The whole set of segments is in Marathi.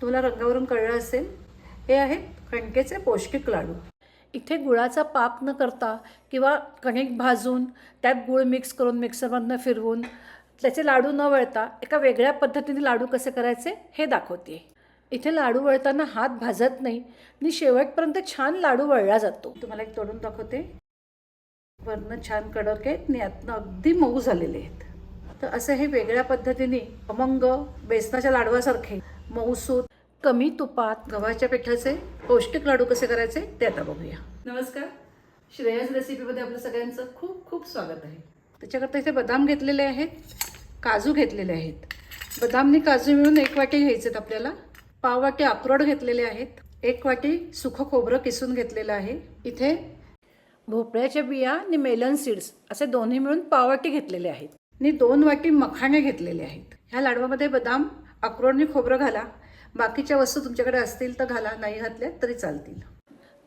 तुम्हाला रंगावरून कळलं असेल हे आहेत कणकेचे पौष्टिक लाडू. इथे गुळाचा पाक न करता किंवा कणिक भाजून त्यात गुळ मिक्स करून मिक्सरमधनं फिरवून त्याचे लाडू न वळता एका वेगळ्या पद्धतीने लाडू कसे करायचे हे दाखवते. इथे लाडू वळताना हात भाजत नाही आणि शेवटपर्यंत छान लाडू वळला जातो. तुम्हाला एक तोडून दाखवते. वरनं छान कडक आहेत आणि आतनं अगदी मऊ झालेले आहेत. तर असं हे वेगळ्या पद्धतीने अमंग बेसनाच्या लाडवासारखे मऊसूत कमी तुपात गव्हाच्या पिठाचे पौष्टिक लाडू कसे करायचे ते आता बघूया. नमस्कार. श्रेयस रेसिपीमध्ये आपलं सगळ्यांचं खूप खूप स्वागत आहे. त्याच्याकरता इथे बदाम घेतलेले आहेत काजू घेतलेले आहेत. बदामनी काजू मिळून एक वाटी घ्यायचे आपल्याला. पाव वाटी अक्रोड घेतलेले आहेत. एक वाटी सुखं खोबरं किसून घेतलेलं आहे. इथे भोपळ्याच्या बिया आणि मेलन सीड्स असे दोन्ही मिळून पाववाटी घेतलेले आहेत. आणि दोन वाटी मखाणे घेतलेले आहेत. ह्या लाडवामध्ये बदाम अक्रोडनी खोबरं घाला. बाकीच्या वस्तू तुमच्याकडे असतील तर घाला नाही घातल्या तरी चालतील.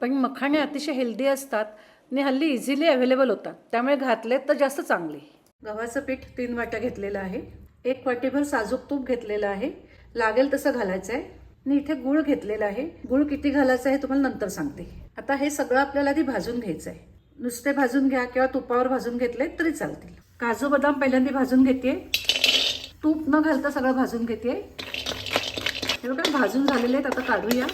पण मखाणे अतिशय हेल्दी असतात आणि हल्ली इझिली अवेलेबल होतात. त्यामुळे घातलेत तर जास्त चांगले. गव्हाचं पीठ तीन वाट्या घेतलेलं आहे. एक वाटीभर साजूक तूप घेतलेलं आहे. लागेल तसं घालायचं आहे. आणि इथे गुळ घेतलेला आहे. गुळ किती घालायचं आहे तुम्हाला नंतर सांगते. आता हे सगळं आपल्याला आधी भाजून घ्यायचं आहे. नुसते भाजून घ्या किंवा तुपावर भाजून घेतले तरी चालतील. काजू बदाम पहिल्यांदा भाजून घेते तूप न घालता सगळं भाजून घेते हे बघा भाजून झालेले आहेत आता काढूया.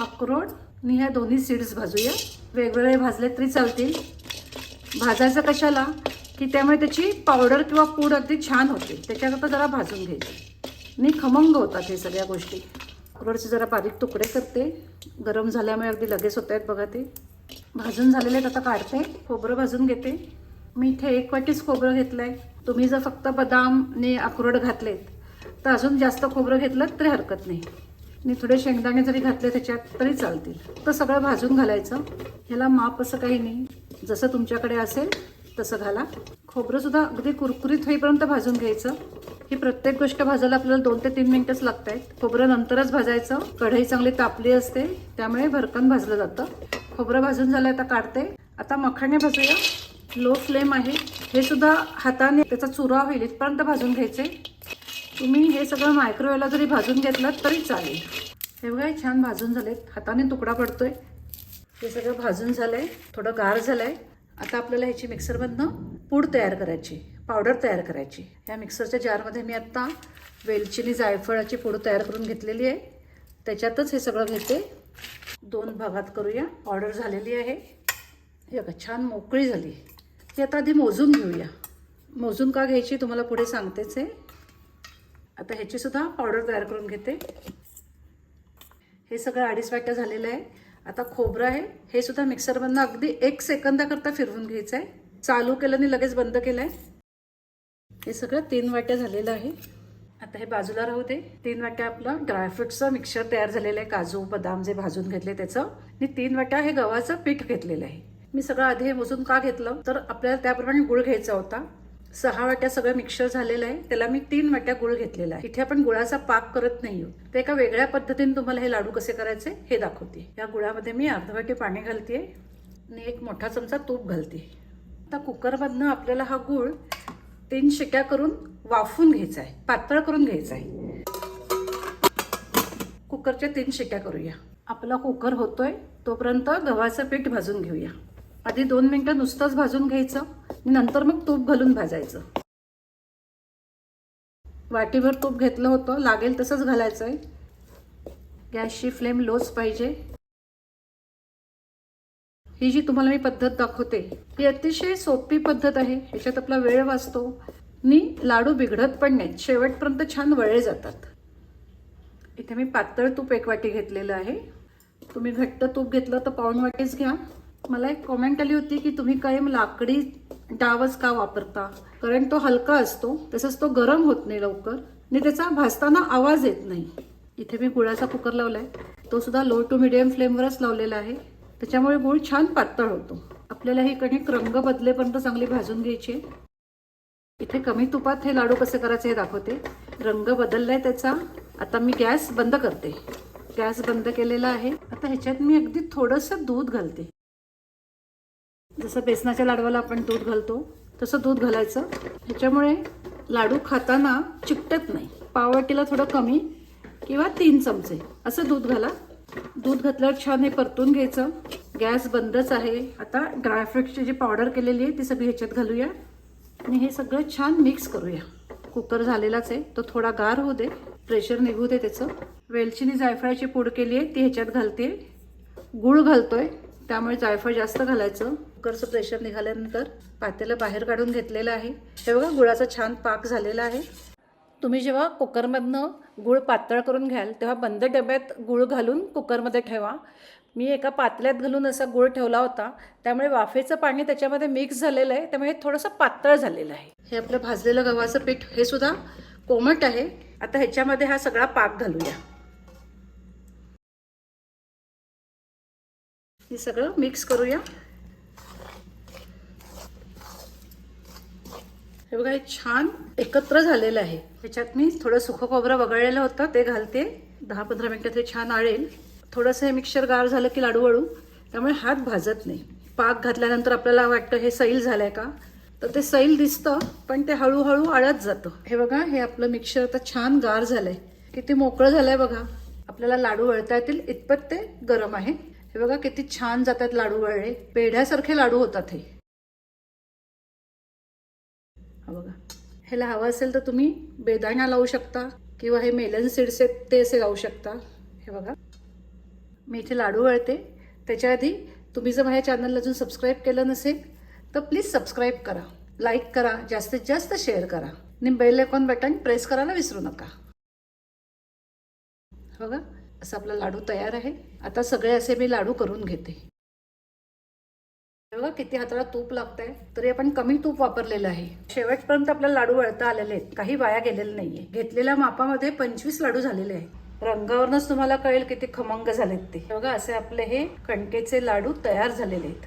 अक्रोड आणि ह्या दोन्ही सीड्स भाजूया. वेगवेगळे भाजले तरी चालतील. भाजायचं कशाला? की त्यामुळे त्याची पावडर किंवा पूड अगदी छान होते. त्याच्याकरता जरा भाजून घ्यायची. आणि खमंग होतात हे सगळ्या गोष्टी. अक्रोडचे जरा बारीक तुकडे करते. गरम झाल्यामुळे अगदी लगेच होत आहेत बघा ते. भाजून झालेले आहेत आता काढते. खोबरं भाजून घेते. मी इथे एक वाटीच खोबरं घेतलं आहे तुम्ही जर फक्त बदाम आणि अक्रोड घातलेत तर अजून जास्त खोबरं घेतलं तरी हरकत नाही. आणि थोडे शेंगदाणे जरी घातले त्याच्यात तरी चालतील. तर सगळं भाजून घालायचं. ह्याला माप असं काही नाही. जसं तुमच्याकडे असेल तसं घाला. खोबरंसुद्धा अगदी कुरकुरीत होईपर्यंत भाजून घ्यायचं. ही प्रत्येक गोष्ट भाजायला आपल्याला दोन ते तीन मिनटंच लागत आहेत खोबरं नंतरच भाजायचं. कढई चांगली तापली असते त्यामुळे भरकन भाजलं जातं. खोबरं भाजून झालं आता काढते. आता मखाणे भाजूया. लो फ्लेम आहे. हे सुद्धा हाताने त्याचा चुरा होईल इथपर्यंत भाजून घ्यायचे. तुम्ही हे सगळं मायक्रोवेला जरी भाजून घेतलं तरी चालेल. हे बघा छान भाजून झालेत. हाताने तुकडा पडतोय. हे सगळं भाजून झालंय. थोडं गार झालंय. आता आपल्याला ह्याची मिक्सरमधनं पूड तयार करायची पावडर तयार करायची. ह्या मिक्सरच्या जारमध्ये मी आत्ता वेलचिनी जायफळाची पूड तयार करून घेतलेली आहे. त्याच्यातच हे सगळं घेते. दोन भागात करूया. पावडर झालेली आहे. हे बघा छान मोकळी झाली. हे आता आधी मोजून घेऊया. मोजून का घ्यायची तुम्हाला पुढे सांगतेच आहे. आता ह्याचीसुद्धा पावडर तयार करून घेते. हे सगळं अडीच वाट्या झालेलं आहे. आता खोबरं आहे. हे सुद्धा मिक्सरमधनं अगदी एक सेकंदाकरता फिरवून घ्यायचं आहे चालू केलं आणि लगेच बंद केलं आहे हे सगळं तीन वाट्या झालेलं आहे. आता हे बाजूला राहू दे. तीन वाट्या आपलं ड्रायफ्रूटचं मिक्सर तयार झालेलं आहे. काजू बदाम जे भाजून घेतले त्याचं. आणि तीन वाट्या हे गव्हाचं पीठ घेतलेलं आहे. मी सगळं आधी हे मोजून का घेतलं? तर आपल्याला त्याप्रमाणे गुळ घ्यायचा होता. सहा वाट्या सगळं मिक्सर झालेलं आहे. त्याला मी तीन वाट्या गुळ घेतलेला आहे. इथे आपण गुळाचा पाक करत नाही आहोत. ते एका वेगळ्या पद्धतीने तुम्हाला हे लाडू कसे करायचे हे दाखवते. या गुळामध्ये मी अर्ध वाटी पाणी घालते आणि एक मोठा चमचा तूप घालते. आता कुकरमधनं आपल्याला हा गुळ तीन शिक्या करून वाफून घ्यायचा आहे. पातळ करून घ्यायचा आहे. कुकरच्या तीन शिक्या करूया. आपला कुकर होतोय. तोपर्यंत गव्हाचं पीठ भाजून घेऊया. आधी दोन मिनिटं नुसतंच भाजून घ्यायचं आणि नंतर मग तूप घालून भाजायचं. वाटीभर तूप घेतलं होतं लागेल तसंच घालायचं आहे गॅसची फ्लेम लोच पाहिजे. ही जी तुम्हाला मी पद्धत दाखवते ही अतिशय सोपी पद्धत आहे. ह्याच्यात आपला वेळ वाचतो. आणि लाडू बिघडत पण नाहीत शेवटपर्यंत छान वळे जातात. इथे मी पातळ तूप एक वाटी घेतलेलं आहे. तुम्ही घट्ट तूप घेतलं तर पाऊण वाटीच घ्या. मला एक कॉमेंट आली होती की तुम्ही कायम लाकडी डावच का वापरता? कारण तो हलका असतो तसंच तो गरम होत नाही लवकर आणि त्याचा भाजताना आवाज येत नाही. इथे मी गुळाचा कुकर लावलाय. तो सुद्धा लो टू मिडियम फ्लेमवरच लावलेला आहे. त्याच्यामुळे गुळ छान पातळ होतो. आपल्याला ही कणिक रंग बदलेपर्यंत चांगली भाजून घ्यायची आहे. इथे कमी तुपात हे लाडू कसे करायचे हे दाखवते. रंग बदललाय त्याचा. आता मी गॅस बंद करते. गॅस बंद केलेला आहे. आता ह्याच्यात मी अगदी थोडंसं दूध घालते. जसं बेसनाच्या लाडवाला आपण दूध घालतो तसं दूध घालायचं. ह्याच्यामुळे लाडू खाताना चिकटत नाही. पाववाटीला थोडं कमी किंवा तीन चमचे असं दूध घाला. दूध घातल्यावर छान हे परतून घ्यायचं. गॅस बंदच आहे. आता ड्रायफ्रुट्सची जी पावडर केलेली आहे ती सगळी ह्याच्यात घालूया. आणि हे सगळं छान मिक्स करूया. कुकर झालेलाच आहे. तो थोडा गार होऊ दे. प्रेशर निघू दे त्याचं. वेलचीने जायफळाची पूड केली आहे ती ह्याच्यात घालते. गुळ घालतोय. त्यामुळे जायफळ जास्त घालायचं. कुकरचं प्रेशर निघाल्यानंतर पातेलं बाहेर काढून घेतलेलं आहे. हे बघा गुळाचा छान पाक झालेला आहे. तुम्ही जेव्हा कुकरमधनं गूळ पातळ करून घ्याल तेव्हा बंद डब्यात गूळ घालून कुकरमध्ये ठेवा. मी एका पातल्यात घालून असा गूळ ठेवला होता. त्यामुळे वाफेचं पाणी त्याच्यामध्ये मिक्स झालेलं आहे. त्यामुळे हे थोडंसं पातळ झालेलं आहे. हे आपलं भाजलेलं गव्हाचं पीठ हे सुद्धा कोमट आहे. आता ह्याच्यामध्ये हा सगळा पाक घालूया. हे सगळं मिक्स करूया. हे बघा हे छान एकत्र झालेलं आहे. ह्याच्यात मी थोडं सुखं खोबरं वगळलेलं होतं ते घालते. दहा पंधरा मिनटात हे छान आळेल. थोडंसं हे मिक्सर गार झालं की लाडू वळू त्यामुळे हात भाजत नाही. पाक घातल्यानंतर आपल्याला वाटतं हे सैल झालंय का? तर ते सैल दिसतं पण ते हळूहळू आळत जातं. हे बघा हे आपलं मिक्सर आता छान गार झालंय. किती मोकळं झालंय बघा. आपल्याला लाडू वळता येतील इतपत ते गरम आहे. हे बघा किती छान जातात लाडू वळले पेढ्यासारखे लाडू होतात हे. बघा. ह्याला हवं असेल तर तुम्ही बेदाणा लावू शकता किंवा हे मेलन सीड्स आहेत ते असे लावू शकता. हे बघा. मी इथे लाडू वळते. त्याच्या आधी तुम्ही जर माझ्या चॅनलला अजून सबस्क्राईब केलं नसेल तर प्लीज सबस्क्राईब करा. लाईक करा. जास्तीत जास्त शेअर करा. आणि बेल आयकॉन बटन प्रेस करायला विसरू नका. बघा. असं आपला लाडू तयार आहे. आता सगळे असे मी लाडू करून घेते. बघा किती हाताला तूप लागतंय तरी आपण कमी तूप वापरलेलं आहे. शेवटपर्यंत आपला लाडू वळता आलेले आहेत. काही वाया गेलेले नाहीये. घेतलेल्या मापामध्ये पंचवीस लाडू झालेले आहेत. रंगावरूनच तुम्हाला कळेल किती खमंग झालेत ते. बघा असे आपले हे कणकेचे लाडू तयार झालेले आहेत.